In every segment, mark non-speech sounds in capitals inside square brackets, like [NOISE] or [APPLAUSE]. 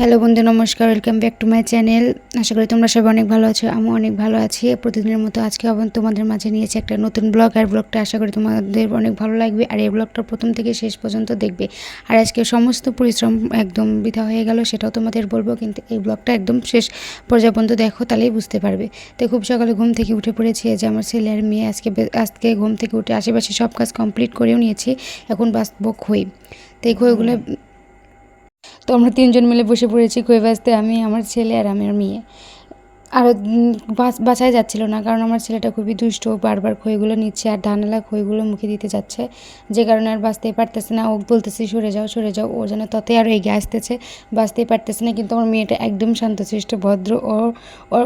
Hello বন্ধু, নমস্কার welcome back to my channel আশা করি তোমরা সবাই অনেক ভালো আছো আমি অনেক ভালো আছি। প্রতিদিনের মতো আজকে আবার তোমাদের মাঝে নিয়েছি একটা নতুন ব্লগ আর ব্লগটা আশা করি তোমাদের অনেক ভালো লাগবে। আর এই ব্লগটা প্রথম থেকে শেষ পর্যন্ত দেখবে। আর আজকে সমস্ত পরিশ্রম একদম বৃথা হয়ে গেল, সেটাও তোমাদের বলব, কিন্তু এই ব্লগটা একদম শেষ পর্যায় পর্যন্ত দেখো, তাহলেই বুঝতে পারবে। তো খুব সকালে ঘুম থেকে উঠে পড়েছি যে আমার ছেলে আর মেয়ে আজকে আজকে ঘুম থেকে উঠে আশেপাশে সব কাজ কমপ্লিট করেও নিয়েছি, এখন বাঁচবো খই। তো এই খইগুলো তো আমরা তিনজন মিলে বসে পড়েছি কই আমি আমার ছেলে আর আমি আর মেয়ে। আর বাঁচাই যাচ্ছিল না, কারণ আমার ছেলেটা খুবই দুষ্ট, বারবার খইগুলো নিচ্ছে আর ধানালা খইগুলো মুখে দিতে যাচ্ছে যে কারণে আর বাঁচতেই পারতেছে না, ও বলতেছে, সরে যাও সরে যাও। ও যেন ততই আরও এগিয়ে আসতেছে, বাঁচতেই পারতেছে না। কিন্তু আমার মেয়েটা একদম শান্তশিষ্ট ভদ্র। ও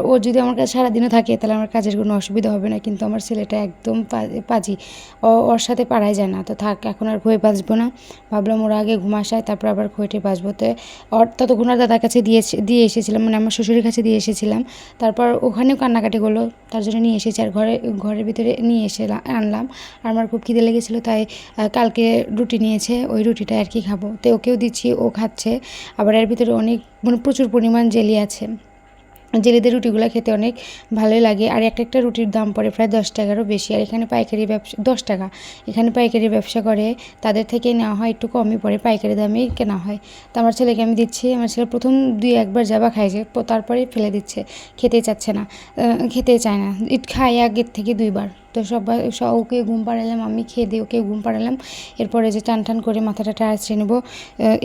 ও যদি আমার কাছে সারাদিনও থাকে, তাহলে আমার কাজের কোনো অসুবিধা হবে না। কিন্তু আমার ছেলেটা একদম পাজি। ও, ওর সাথে পারাই যায় না, তো থাক, এখন আর খই বাঁচবো না। ভাবলাম ওরা আগে ঘুমাসায় তারপর আবার খইটে বাঁচবো। তো ওর ততক্ষণ আর দাদার কাছে দিয়ে দিয়ে এসেছিলাম মানে আমার শ্বশুরের কাছে দিয়ে এসেছিলাম। তারপর ওখানেও কান্নাকাটি করল। তার জন্য নিয়ে এসেছি আর ঘরে, ঘরের ভিতরে নিয়ে এসে আনলাম। আর আমার খুব খিদে লেগেছিলো, তাই কালকে রুটি নিয়েছে, ওই রুটিটা আর কি খাব। তো ওকেও দিচ্ছি, ও খাচ্ছে। আবার এর ভিতরে অনেক মানে প্রচুর পরিমাণ জেলি আছে। জেলেদের রুটিগুলো খেতে অনেক ভালোই লাগে। আর একটা একটা রুটির দাম পড়ে প্রায় দশ টাকারও বেশি। আর এখানে পাইকারি ব্যবসা, দশ টাকা। এখানে পাইকারি ব্যবসা করে, তাদের থেকে নেওয়া হয় একটু কমই পড়ে, পাইকারি দামে কেনা হয়। তো আমার ছেলেকে আমি দিচ্ছি, আমার ছেলে প্রথম দুই একবার যাবা খাইছে তারপরে ফেলে দিচ্ছে খেতে চাচ্ছে না খেতে চায় না। ইট খায় আগের থেকে দুইবার। তো সবাই ওকে ঘুম পাড়ালাম আমি খেয়ে দিয়ে ওকে ঘুম পাড়ালাম এরপরে যে টান টান করে মাথাটা টাচড়ে নেব।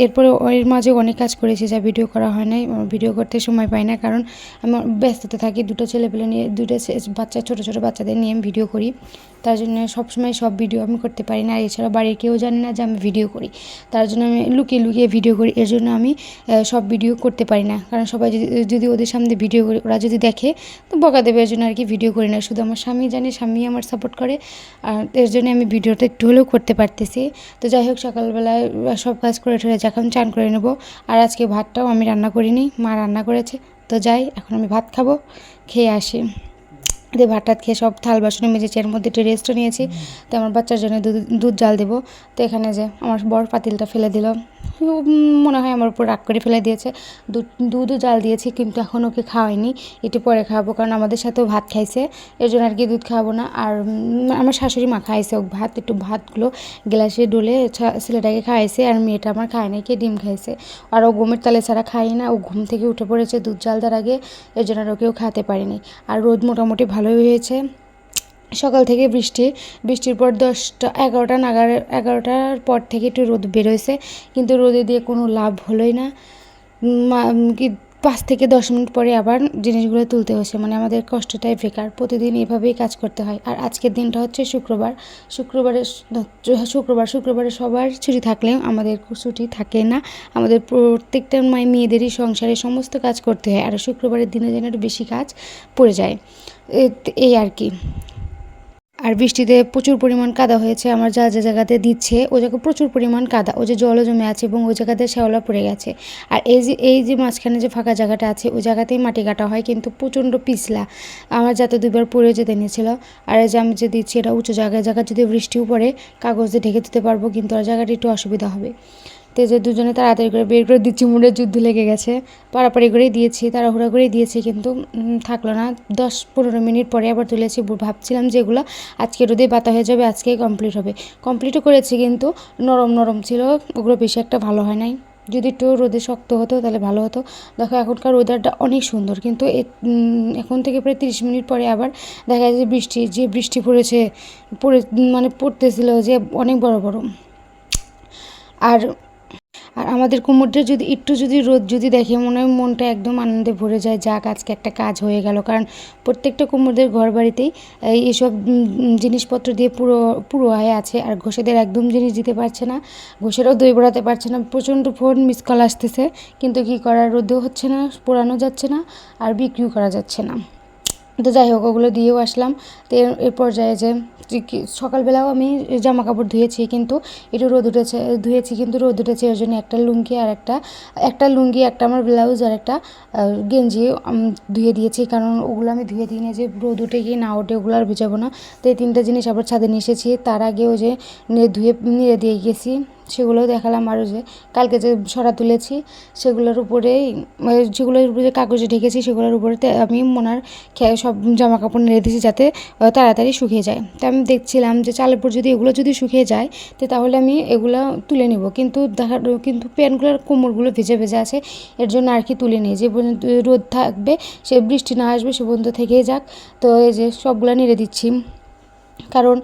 এরপরে এর মাঝে অনেক কাজ করেছি যা ভিডিও করা হয় নাই। ভিডিও করতে সময় পাই না কারণ আমার ব্যস্ততা থাকি। দুটো ছেলেপেলে নিয়ে, দুটো বাচ্চা, ছোটো ছোটো বাচ্চাদের নিয়ে আমি ভিডিও করি। তার জন্য সবসময় সব ভিডিও আমি করতে পারি না। আর এছাড়া বাড়ির কেউ জানে না যে আমি ভিডিও করি। তার জন্য আমি লুকিয়ে লুকিয়ে ভিডিও করি। এর জন্য আমি সব ভিডিও করতে পারি না। কারণ সবাই যদি যদি ওদের সামনে ভিডিও করি, ওরা যদি দেখে, তো বকা দেবে। এর জন্য আর কি ভিডিও করি না। শুধু আমার স্বামী জানে, স্বামী আমার সাপোর্ট করে। আর এর জন্য আমি ভিডিওটা একটু হলেও করতে পারতেছি। তো যাই হোক, সকালবেলায় সব কাজ করে ঠরে যখন চান করে নেব। আর আজকে ভাতটাও আমি রান্না করিনি, মা রান্না করেছে। তো যাই, এখন আমি ভাত খাব, খেয়ে আসি। দিয়ে ভাত টাত খেয়ে সব থাল বাসনে মেজেছি এর মধ্যে একটু রেস্টও নিয়েছি। তো আমার বাচ্চার জন্য দুধ দুধ জাল দেবো। তো এখানে যে আমার বড় পাতিলটা ফেলে দিল। মনে হয় আমার উপর রাগ করে ফেলে দিয়েছে। দুধ, দুধও জাল দিয়েছি কিন্তু এখন ওকে খাওয়াইনি। একটু পরে খাওয়াবো কারণ আমাদের সাথেও ভাত খাইছে। এর জন্য আর কি দুধ খাওয়াবো না। আর আমার শাশুড়ি মা খাইছে ও ভাত। একটু ভাতগুলো গ্লাসে ডলে ছেলেটাকে খাইছে আর মেয়েটা আমার খায় নাই কে ডিম খাইছে। আর ও ঘুমের তালে ছাড়া খাই না। ও ঘুম থেকে উঠে পড়েছে দুধ জাল দেওয়ার আগে। এর জন্য আর ওকেও খাতে পারিনি। আর রোদ মোটামুটি ভালোই হয়েছে। সকাল থেকে বৃষ্টি, বৃষ্টির পর দশটা, এগারোটা নাগার এগারোটার পর থেকে একটু রোদ বেরোয়েছে কিন্তু রোদে দিয়ে কোনো লাভ হলোই না। কি পাঁচ থেকে দশ মিনিট পরে আবার জিনিসগুলো তুলতে হচ্ছে মানে আমাদের কষ্টটাই বেকার, প্রতিদিন এভাবেই কাজ করতে হয়। আর আজকের দিনটা হচ্ছে শুক্রবার। শুক্রবারে শুক্রবার, শুক্রবারে সবার ছুটি থাকলেও আমাদের ছুটি থাকে না। আমাদের প্রত্যেকটা মাই, মেয়েদেরই সংসারে সমস্ত কাজ করতে হয়। আর শুক্রবারের দিনে যেন বেশি কাজ পড়ে যায়। এই আর কি। আর বৃষ্টিতে প্রচুর পরিমাণ কাদা হয়েছে। আমার যা যে জায়গাতে দিচ্ছে ওই জায়গায় প্রচুর পরিমাণ কাদা। ওই যে জলও জমে আছে এবং ওই জায়গাতে শ্যাওলা পড়ে গেছে। আর এই যে এই যে মাঝখানে যে ফাঁকা জায়গাটা আছে, ওই জায়গাতেই মাটি কাটা হয় কিন্তু প্রচণ্ড পিছলা। আমার যাতে দুবার পড়ে যেতে নিয়েছিল। আর এই যে আমি যে দিচ্ছি, এটা উঁচু জায়গায় জায়গায় যদি বৃষ্টিও পড়ে, কাগজ ঢেকে দিতে পারব, কিন্তু আর জায়গাটা একটু অসুবিধা হবে। তো এই যে দুজনে তাড়াতাড়ি করে বের করে দিচ্ছি মুড়ে যুদ্ধ লেগে গেছে। পাড়াপাড়ি করেই দিয়েছি, তাড়াহুড়া করেই দিয়েছি, কিন্তু থাকল না। দশ পনেরো মিনিট পরে আবার তুলেছি ভাবছিলাম যে এগুলো আজকে রোদে বাতা হয়ে যাবে, আজকেই কমপ্লিট হবে। কমপ্লিটও করেছি কিন্তু নরম নরম ছিল, ওগুলো বেশি একটা ভালো হয় নাই। যদি একটু রোদে শক্ত হতো তাহলে ভালো হতো। দেখো, এখনকার ওয়েদারটা অনেক সুন্দর, কিন্তু এখন থেকে প্রায় তিরিশ মিনিট পরে আবার দেখা যায় যে বৃষ্টি যে বৃষ্টি পড়েছে, পড়ে মানে পড়তেছিল যে অনেক বড় বড়। আর আর আমাদের কুমোরদের যদি একটু যদি রোদ যদি দেখে মনে হয় মনটা একদম আনন্দে ভরে যায়। যাক আজকে একটা কাজ হয়ে গেল। কারণ প্রত্যেকটা কুমোরদের ঘর বাড়িতেই এই এসব উম, উম, জিনিসপত্র দিয়ে পুরো পুরো হয়ে আছে। আর ঘোষেদের একদম জিনিস দিতে পারছে না। ঘোষেরাও দই পড়াতে পারছে না। প্রচণ্ড ফোন মিস কল আসতেছে। কিন্তু কি করার? রোদেও হচ্ছে না পোড়ানো যাচ্ছে না আর বিক্রিও করা যাচ্ছে না। তো যাই হোক, ওগুলো দিয়েও আসলাম। তো এর পর্যায়ে যে সকালবেলাও আমি জামা কাপড় ধুয়েছি, কিন্তু একটু রোদ উঠেছে, ধুয়েছি কিন্তু রোদ উঠেছে, এর জন্য একটা লুঙ্গি আর একটা একটা লুঙ্গি, একটা আমার ব্লাউজ আর একটা গেঞ্জি ধুয়ে দিয়েছি। কারণ ওগুলো আমি ধুয়ে দিই না যে, রোদ উঠে গিয়ে না ওঠে ওগুলো আর ভিজাবো না। তো এই তিনটা জিনিস আবার ছাদে নিয়ে এসেছি। তার আগেও যে ধুয়ে, নিয়ে দিয়ে গেছি। সেগুলোও দেখালাম আরও যে কালকে যে সরা তুলেছি, সেগুলোর উপরেই মানে যেগুলোর উপরে যে কাগজে ঢেকেছি, সেগুলোর উপরে আমি মোনার সব জামা কাপড় নেড়ে দিয়েছি যাতে তাড়াতাড়ি শুকিয়ে যায়। তো আমি দেখছিলাম যে চালের উপর যদি এগুলো যদি শুকিয়ে যায়, তো তাহলে আমি এগুলো তুলে নিব। কিন্তু দেখা, কিন্তু প্যান্টগুলোর কোমরগুলো ভেজে ভেজে আছে, এর জন্য আর কি তুলে নিই। যে পর্যন্ত রোদ থাকবে, সে বৃষ্টি না আসবে, সে পর্যন্ত থেকেই যাক। তো এই যে সবগুলো নেড়ে দিচ্ছি। কারণ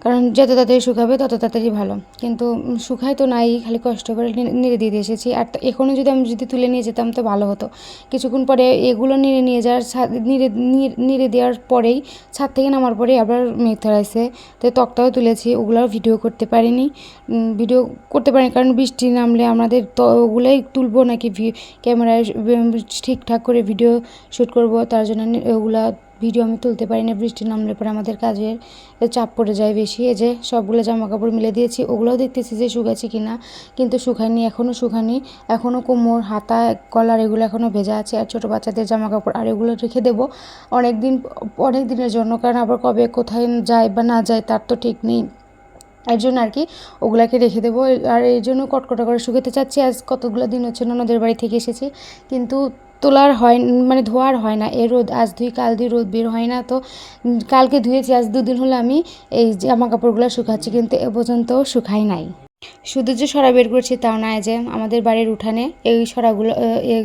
কারণ যত তাড়াতাড়ি শুকাবে, তত তাড়াতাড়ি ভালো। কিন্তু শুকায় তো নাই, খালি কষ্ট করে নেড়ে দিয়ে এসেছি। আর এখনও যদি আমি যদি তুলে নিয়ে যেতাম তো ভালো হতো। কিছুক্ষণ পরে এগুলো নেড়ে নিয়ে যাওয়ার ছাদ, নেড়ে, নিড়ে- দেওয়ার পরেই ছাদ থেকে নামার পরেই আবার মেঘ ধরাইছে তো তক্তাও তুলেছি, ওগুলোও ভিডিও করতে পারিনি। ভিডিও করতে পারিনি কারণ বৃষ্টি নামলে আমাদের তো, ওগুলোই তুলবো নাকি ক্যামেরায় ঠিকঠাক করে ভিডিও শ্যুট করব, তার জন্য ওগুলা ভিডিও আমি তুলতে পারি না, বৃষ্টি নামলে পরে আমাদের কাজের চাপ পড়ে যায় বেশি। এই যে সবগুলো জামা কাপড় মিলে দিয়েছি, ওগুলোও দেখতেছি যে শুকাচ্ছে কি না কিন্তু শুকায়নি এখনও শুকানি এখনও কোমর, হাতা, কলার এগুলো এখনও ভেজা আছে, আর ছোটো বাচ্চাদের জামা কাপড় আর এগুলো রেখে দেবো অনেক দিন অনেক দিনের জন্য, কারণ আবার কবে কোথায় যায় বা না যায় তার তো ঠিক নেই। এর জন্য আর কি ওগুলাকে রেখে দেবো, আর এই জন্য কটকটা করে শুকাতে চাচ্ছি, আজ কতগুলো দিন হচ্ছে ননদের বাড়ি থেকে এসেছি, কিন্তু তোলার হয় মানে ধোয়ার হয় না। এ রোদ, আজ ধুই, কাল ধুই, রোদ বের হয় না। তো কালকে ধুয়েছি, আজ দুদিন হলো আমি এই জামা কাপড়গুলো শুকাচ্ছি, কিন্তু এ পর্যন্ত শুকাই নাই। শুধু যে সরা বের করছি তাও না যে আমাদের বাড়ির উঠানে এই সরাগুলো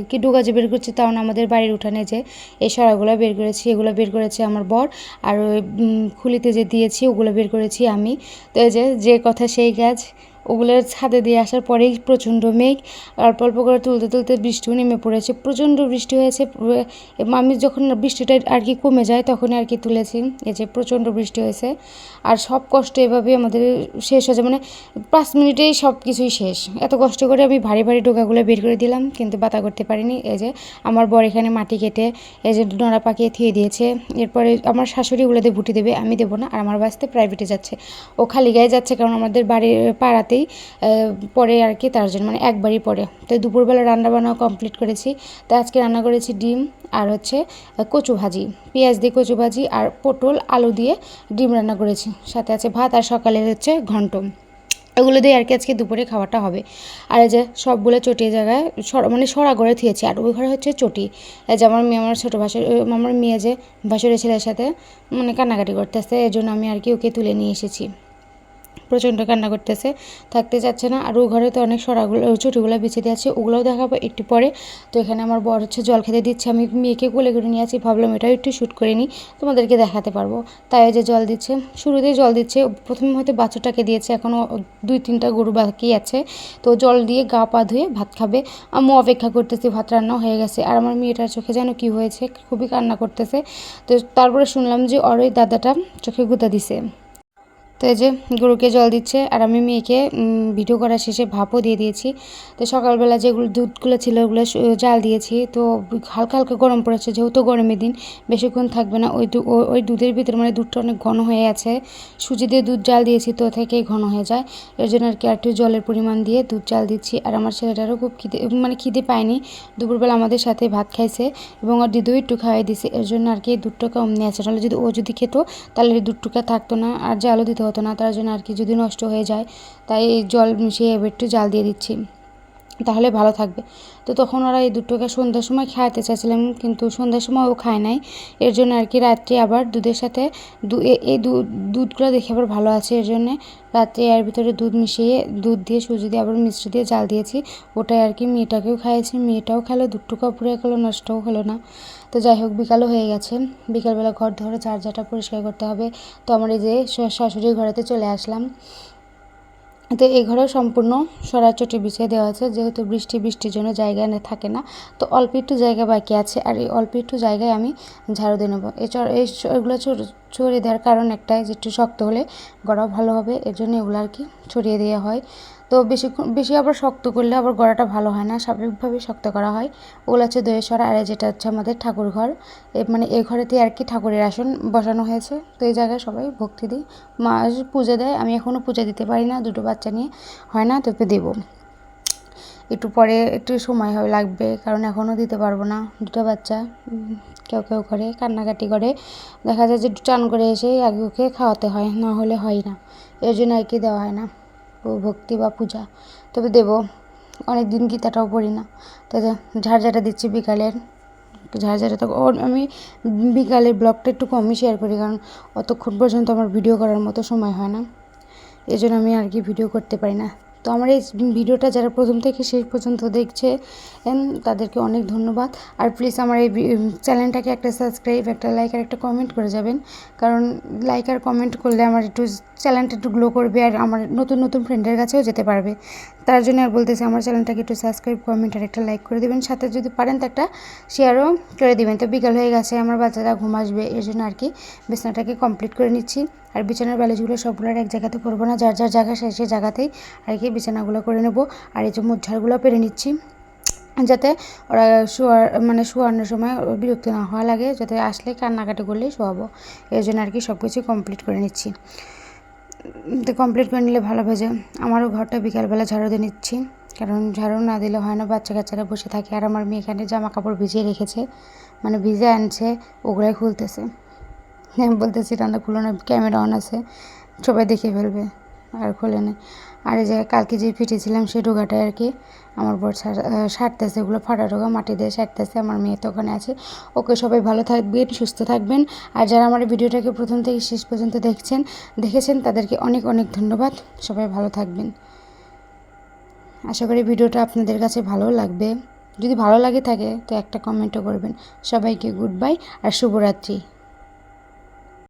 কি ডুগা যে বের করছি তাও না, আমাদের বাড়ির উঠানে যে এই সরাগুলো বের করেছি, এগুলো বের করেছে আমার বর। আর খুলিতে যে দিয়েছি, ওগুলো বের করেছি আমি। তো এই যে যে কথা সেই কাজ ওগুলো ছাদে দিয়ে আসার পরেই প্রচণ্ড মেঘ অল্প অল্প করে তুলতে তুলতে বৃষ্টিও নেমে পড়েছে। প্রচণ্ড বৃষ্টি হয়েছে আমি যখন বৃষ্টিটা আর কি কমে যায় তখন আর কি তুলেছি, এই যে প্রচণ্ড বৃষ্টি হয়েছে। আর সব কষ্ট এভাবে আমাদের শেষ হয়েছে মানে পাঁচ মিনিটেই সব কিছুই শেষ। এত কষ্ট করে আমি ভারী ভারী ডোকাগুলো বের করে দিলাম, কিন্তু বাতা করতে পারিনি। এই যে আমার বর এখানে মাটি কেটে, এই যে নড়া পাকিয়ে থিয়ে দিয়েছে, এরপরে আমার শাশুড়ি ওগুলো দিয়ে ভুটি দেবে, আমি দেবো না, আর আমার বাসতে প্রাইভেটে যাচ্ছে। ও খালি গায়ে যাচ্ছে, কারণ আমাদের বাড়ির পাড়াতেই আহ, পরে আর কি তার জন্য মানে একবারই পরে। তো দুপুরবেলা রান্না বান্নাও কমপ্লিট করেছি। তো আজকে রান্না করেছি ডিম আর হচ্ছে কচু ভাজি। পেঁয়াজ দিয়ে কচু ভাজি আর পটল আলু দিয়ে ডিম রান্না করেছি। সাথে আছে ভাত আর সকালে হচ্ছে ঘন্ট। এগুলো দিয়ে আর কি আজকে দুপুরে খাওয়াটা হবে। আর এই যে সবগুলো চটিয়ে জায়গায় সর মানে সরা করে থিয়েছি। আর ওই ঘরে হচ্ছে চটি। যে আমার মেয়ে আমার ছোটো ভাসুর আমার মেয়ে যে ভাসুরের ছেলের সাথে মানে কান্নাকাটি করতেছে এই জন্য আমি আর কি ওকে তুলে নিয়ে এসেছি। প্রচণ্ড কান্না করতেছে, থাকতে চাচ্ছে না। আর ও ঘরে তো অনেক সরাগুলো, চটিগুলো বিছিয়ে দিয়ে আছে ওগুলোও দেখাবো একটু পরে। তো এখানে আমার বর হচ্ছে জল খেতে দিচ্ছে, আমি মেয়েকে কোলে করে নিয়ে আছি ভাবলাম এটাও একটু শ্যুট করে নিই, তোমাদেরকে দেখাতে পারব। তাই যে জল দিচ্ছে, শুরুতেই জল দিচ্ছে প্রথমে হয়তো বাচ্চাটাকে দিয়েছে, এখনও দুই তিনটা গরু বাকি আছে। তো জল দিয়ে গা পা ধুয়ে ভাত খাবে। আমি অপেক্ষা করতেছি, ভাত রান্না হয়ে গেছে, আর আমার মেয়েটার চোখে যেন কি হয়েছে, খুবই কান্না করতেছে। তো তারপরে শুনলাম যে ওর ওই দাদাটা চোখে গুঁতা দিছে। তো এই যে গরুকে জল দিচ্ছে আর আমি মেয়েকে ভিডিও করা শেষে ভাপও দিয়ে দিয়েছি। তো সকালবেলা যেগুলো দুধগুলো ছিল ওগুলো জাল দিয়েছি। তো হালকা হালকা গরম পড়েছে, যেহেতু গরমের দিন, বেশিক্ষণ থাকবে না। ওই ওই দুধের ভিতরে মানে দুধটা অনেক ঘন হয়ে আছে। সুজি দিয়ে দুধ জাল দিয়েছি, তো থেকেই ঘন হয়ে যায়। এর জন্য আর কি আর একটু জলের পরিমাণ দিয়ে দুধ জাল দিচ্ছি। আর আমার ছেলেটারও খুব খিদে মানে খিদে পায়নি। দুপুরবেলা আমাদের সাথে ভাত খাইছে এবং ওর দিদিও একটু খাওয়াই দিছে। এর জন্য আর কি দুধটা কম নিয়ে আছে। নাহলে যদি ও যদি খেত, তাহলে দুধটুকা থাকতো না। আর জালও দিতে হতো না, তার জন্য আর কি যদি নষ্ট হয়ে যায়, তাই জল মিশিয়ে এবার একটু জাল দিয়ে দিচ্ছি। তাহলে ভালো থাকবে। তো তখন ওরা এই দুটোকে সন্ধ্যার সময় খাওয়াতে চাইছিলাম, কিন্তু সন্ধ্যার সময় ও খায় নাই। এর জন্য আর কি রাত্রে আবার দুধের সাথে এই দুধ দুধগুলো দেখে আবার ভালো আছে। এর জন্যে রাত্রে এর ভিতরে দুধ মিশিয়ে, দুধ দিয়ে সুজি দিয়ে আবার মিষ্টি দিয়ে জাল দিয়েছি। ওটাই আর কি মেয়েটাকেও খাইয়েছি। মেয়েটাও খেলো, দুধটুকাও পুরো গেলো নষ্টও হলো না। তো যাই হোক, বিকালও হয়ে গেছে। বিকালবেলা ঘর ধরে চার্জারটা পরিষ্কার করতে হবে। তো আমার এই যে শাশুড়ি ঘরেতে চলে আসলাম। তো এই ঘরেও সম্পূর্ণ সরাচটি বিছিয়ে দেওয়া আছে। যেহেতু বৃষ্টি, বৃষ্টির জন্য জায়গা থাকে না। তো অল্প একটু জায়গা বাকি আছে। আর এই অল্প একটু জায়গায় আমি ঝাড়ু দিয়ে নেব। চর এই এগুলো ছড়িয়ে দেওয়ার কারণ একটাই, যে একটু শক্ত হলে গড়াও ভালো হবে এর জন্য এগুলো আর কি ছড়িয়ে দেওয়া হয়। তো বেশিক্ষণ, বেশি আবার শক্ত করলে আবার গড়াটা ভালো হয় না, স্বাভাবিকভাবেই শক্ত করা হয়। ওগুলো হচ্ছে দইয়ের সরা আর, যেটা হচ্ছে আমাদের ঠাকুর ঘর এ মানে এই ঘরেতে আর কি ঠাকুরের আসন বসানো হয়েছে। তো এই জায়গায় সবাই ভক্তি দিই। মা পুজো দেয়, আমি এখনও পূজা দিতে পারি না, দুটো বাচ্চা নিয়ে। হয় না তোকে দেবো। একটু পরে একটু সময় হয় লাগবে, কারণ এখনও দিতে পারব না দুটো বাচ্চা কেউ কেউ করে, কান্নাকাটি করে। দেখা যায় যে চান করে এসে আগে ওকে খাওয়াতে হয়, না হলে হয় না। এর জন্য আর কি দেওয়া হয় না ভক্তি বা পূজা। তবে দেবো অনেক দিন গীতাটাও পড়ি না। তো ঝাড়ঝাটা দিচ্ছি বিকালের। ঝাড়ঝাটা তো ওর আমি বিকালের ব্লগটা একটু কমই শেয়ার করি, কারণ অতক্ষণ পর্যন্ত আমার ভিডিও করার মতো সময় হয় না। এই জন্য আমি আর কি ভিডিও করতে পারি না। তো আমার এই ভিডিওটা যারা প্রথম থেকে শেষ পর্যন্ত দেখছে তাদেরকে অনেক ধন্যবাদ। আর প্লিজ আমার এই চ্যানেলটাকে একটা সাবস্ক্রাইব একটা লাইক আর একটা কমেন্ট করে যাবেন। কারণ লাইক আর কমেন্ট করলে আমার একটু চ্যানেলটা একটু গ্লো করবে আর আমার নতুন নতুন ফ্রেন্ডের কাছেও যেতে পারবে। তার জন্য আর বলতেছি আমার চ্যানেলটাকে একটু সাবস্ক্রাইব কমেন্ট আর একটা লাইক করে দেবেন। সাথে যদি পারেন তো একটা শেয়ারও করে দিবেন। তো বিকাল হয়ে গেছে, আমার বাচ্চারা ঘুম আসবে এর জন্য আর কি বিছানাটাকে কমপ্লিট করে নিচ্ছি। আর বিছানার বালিশগুলো সবগুলো এক জায়গাতে করব না, যার যার জায়গা সে সেই জায়গাতেই আর কি বিছানাগুলো করে নেব। আর এই যে মুচ্ছারগুলো পেরে নিচ্ছি, যাতে ওরা শোয়ার মানে শোয়ানোর সময় বিরক্ত না হওয়া লাগে, যাতে আসলে কান্নাকাটি করলেই শোয়াবো। এর জন্য আর কি সব কিছু কমপ্লিট করে নিচ্ছি। কমপ্লিট করে নিলে ভালো ভেজে আমারও ঘরটা বিকালবেলা ঝাড়ু দিয়ে নিচ্ছি। কারণ ঝাড়ু না দিলে হয় না, বাচ্চা কাচ্চারা বসে থাকে। আর আমার মেয়ে এখানে জামা কাপড় ভিজিয়ে রেখেছে মানে ভিজে আনছে, ওগুলাই খুলতেছে। আমি [LAUGHS] বলতেছি, রান্না খুলো না ক্যামেরা অন আছে। সবাই দেখে ফেলবে। আর খুলে নেই। আর এই যে কালকে যে ফিটেছিলাম সেই ডোগাটাই আর কি আমার আহ, সারতেছে। ওগুলো ফাটা ডোগা মাটি দিয়ে সারতেছে। আমার মেয়ে তো ওখানে আছে। ওকে সবাই ভালো থাকবেন সুস্থ থাকবেন। আর যারা আমার ভিডিওটাকে প্রথম থেকে শেষ পর্যন্ত দেখছেন দেখেছেন তাদেরকে অনেক অনেক ধন্যবাদ। সবাই ভালো থাকবেন। আশা করি ভিডিওটা আপনাদের কাছে ভালো লাগবে। যদি ভালো লাগে থাকে তো একটা কমেন্টও করবেন। সবাইকে গুড বাই আর শুভরাত্রি।